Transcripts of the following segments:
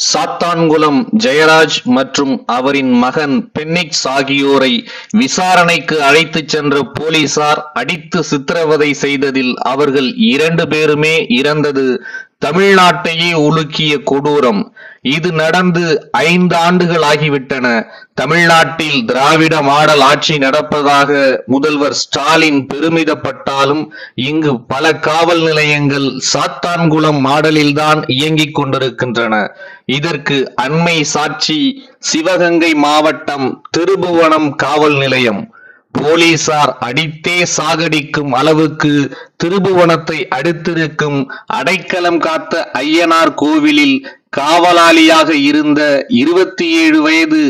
சாத்தான்குளம் ஜெயராஜ் மற்றும் அவரின் மகன் பென்னிக்ஸ் ஆகியோரை விசாரணைக்கு அழைத்துச் சென்ற போலீசார் அடித்து சித்திரவதை செய்ததில் அவர்கள் இரண்டு பேருமே இறந்தது தமிழ்நாட்டையே உலுக்கிய கொடூரம். இது நடந்து ஐந்து ஆண்டுகள் ஆகிவிட்டன தமிழ்நாட்டில் திராவிட மாடல் ஆட்சி நடப்பதாக முதல்வர் ஸ்டாலின் பெருமிதப்பட்டாலும் இங்கு பல காவல் நிலையங்கள் சாத்தான்குளம் மாடலில்தான் இயங்கிக் கொண்டிருக்கின்றன. இதற்கு அண்மை சாட்சி சிவகங்கை மாவட்டம் திருபுவனம் காவல் நிலையம். போலீசார் அடித்தே சாகடிக்கும் அளவுக்கு திருபுவனத்தை அடுத்திருக்கும் அடைக்கலம் காத்த ஐயனார் கோவிலில் காவலாளியாக இருந்த இருபத்தி ஏழு வயது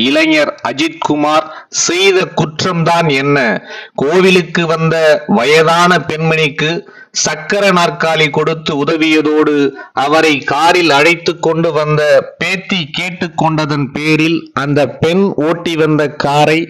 இளைஞர் அஜித்குமார் செய்த குற்றம்தான் என்ன? கோவிலுக்கு வந்த வயதான பெண்மணிக்கு சக்கர நாற்காலி கொடுத்து உதவியதோடு அவரை காரில் அழைத்து கொண்டு வந்த பேத்தி கேட்டுக்கொண்டதன் பேரில் அந்த பெண் ஓட்டி வந்த காரை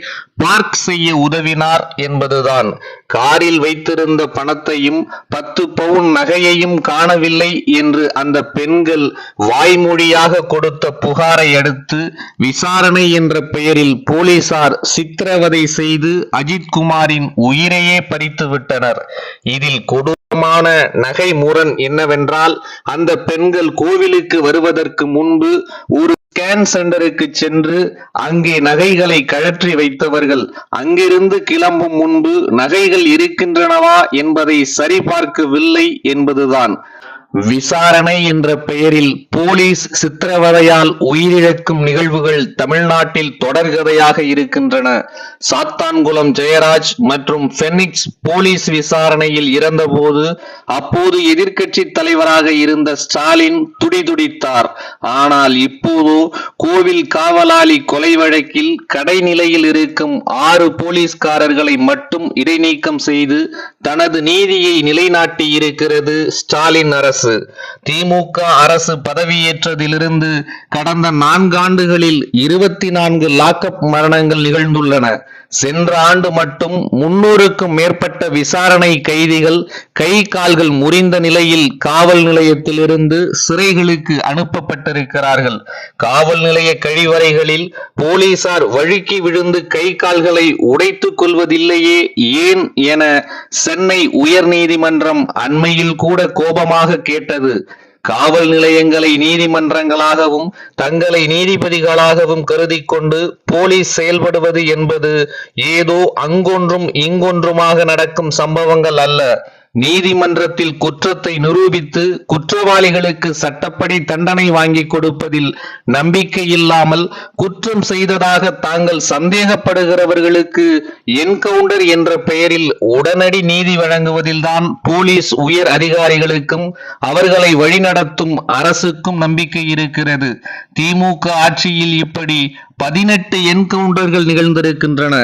பார்க் செய்ய உதவினார் என்பதுதான். காரில் வைத்திருந்த பணத்தையும் பத்து பவுன் நகையையும் காணவில்லை என்று அந்த பெண்கள் வாய்மொழியாக கொடுத்த புகாரை அடுத்து விசாரணை என்ற பெயரில் போலீசார் சித்திரவதை செய்து அஜித்குமாரின் உயிரையே பறித்து விட்டனர் இதில் கொடு கொடூரமான நகை முரண் என்னவென்றால் அந்த பெண்கள் கோவிலுக்கு வருவதற்கு முன்பு ஒரு ஸ்கேன் சென்டருக்கு சென்று அங்கே நகைகளை கழற்றி வைத்தவர்கள் அங்கிருந்து கிளம்பும் முன்பு நகைகள் இருக்கின்றனவா என்பதை சரிபார்க்கவில்லை என்பதுதான். விசாரணை என்ற பெயரில் போலீஸ் சித்திரவதையால் உயிரிழக்கும் நிகழ்வுகள் தமிழ்நாட்டில் தொடர்கதையாக இருக்கின்றன. சாத்தான்குளம் ஜெயராஜ் மற்றும் பெனிக்ஸ் போலீஸ் விசாரணையில் இறந்தபோது அப்போது எதிர்க்கட்சி தலைவராக இருந்த ஸ்டாலின் துடிதுடித்தார். ஆனால் இப்போதோ கோவில் காவலாளி கொலை வழக்கில் கடைநிலையில் இருக்கும் ஆறு போலீஸ்காரர்களை மட்டும் இடைநீக்கம் செய்து தனது நீதியை நிலைநாட்டியிருக்கிறது ஸ்டாலின் அரசு. அரசு. திமுக அரசு பதவியேற்றதிலிருந்து கடந்த நான்காண்டுகளில் இருபத்தி நான்கு லாக்அப் மரணங்கள் நிகழ்ந்துள்ளன. சென்ற ஆண்டு மட்டும் முன்னூறுக்கும் மேற்பட்ட விசாரணை கைதிகள் கை கால்கள் முறிந்த நிலையில் காவல் நிலையத்திலிருந்து சிறைகளுக்கு அனுப்பப்பட்டிருக்கிறார்கள். காவல் நிலைய கழிவறைகளில் போலீசார் வழுக்கி விழுந்து கை கால்களை உடைத்துக் கொள்வதில்லையே ஏன் என சென்னை உயர்நீதிமன்றம் அண்மையில் கூட கோபமாக கேட்டது. காவல் நிலையங்களை நீதிமன்றங்களாகவும் தங்களை நீதிபதிகளாகவும் கருதி கொண்டு போலீஸ் செயல்படுவது என்பது ஏதோ அங்கொன்றும் இங்கொன்றுமாக நடக்கும் சம்பவங்கள் அல்ல. நீதிமன்றத்தில் குற்றத்தை நிரூபித்து குற்றவாளிகளுக்கு சட்டப்படி தண்டனை வாங்கி கொடுப்பதில் நம்பிக்கை இல்லாமல் குற்றம் செய்ததாக தாங்கள் சந்தேகப்படுகிறவர்களுக்கு என்கவுண்டர் என்ற பெயரில் உடனடி நீதி வழங்குவதில்தான் போலீஸ் உயர் அதிகாரிகளுக்கும் அவர்களை வழிநடத்தும் அரசுக்கும் நம்பிக்கை இருக்கிறது. திமுக ஆட்சியில் இப்படி பதினெட்டு என்கவுண்டர்கள் நிகழ்ந்திருக்கின்றன.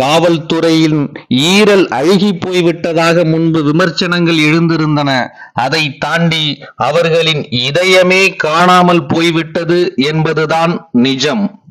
காவல்துறையின் ஈரல் அழுகி போய்விட்டதாக முன்பு விமர்சனங்கள் எழுந்திருந்தன. அதை தாண்டி அவர்களின் இதயமே காணாமல் போய்விட்டது என்பதுதான் நிஜம்.